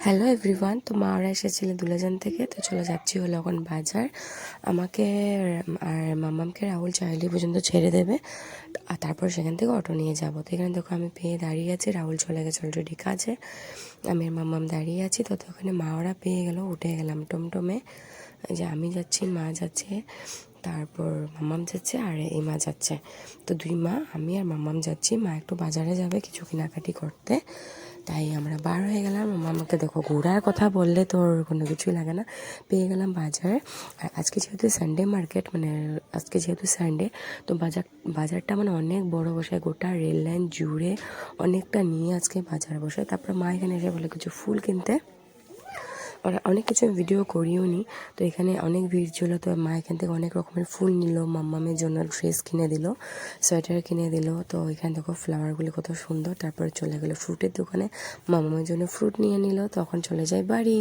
Hello everyone তো মা ওরা এসেছিলেন দুলাজান থেকে, তো চলে যাচ্ছি হলো এখন বাজার। আমাকে আর মামামকে রাহুল চাইলে পর্যন্ত ছেড়ে দেবে, আর তারপর সেখান থেকে অটো নিয়ে যাব। তো এখানে দেখো আমি পেয়ে দাঁড়িয়ে আছি, রাহুল চলে গেছে অলরেডি কাজে। আমি আর মামাম দাঁড়িয়ে আছি, তো ওখানে মা ওরা পেয়ে গেল, উঠে গেলাম টমটমে। যে আমি যাচ্ছি, মা যাচ্ছে। তারপর মামাম যাচ্ছে আর এই মা যাচ্ছে। তো দুই মা, আমি আর মামাম যাচ্ছি। মা একটু বাজারে যাবে কিছু কেনাকাটি করতে। তাই আমরা বার হয়ে গেলাম। মামাকে দেখো ঘোরার কথা বললে তোর কোনো কিছুই লাগে না। পেয়ে গেলাম বাজার। আর আজকে যেহেতু সানডে মার্কেট মানে আজকে যেহেতু সানডে তো বাজার, বাজারটা মানে অনেক বড় বসে গোটা রেল লাইন জুড়ে অনেকটা নিয়ে আজকে বাজার বসে তারপরে মা এখানে এসে বলে, কিছু ফুল কিনতে। অনেক কিছু আমি ভিডিও করিও নি। তো এখানে অনেক ভিড় ছিল। তো মা এখান থেকে অনেক রকমের ফুল নিল। মাম্মামের জন্য ড্রেস কিনে দিল, সোয়েটার কিনে দিল। তো এখানে দেখো ফ্লাওয়ারগুলি কত সুন্দর। তারপর চলে গেলো ফ্রুটের দোকানে। মাম্মামের জন্য ফ্রুট নিয়ে নিল। তখন চলে যায় বাড়ি।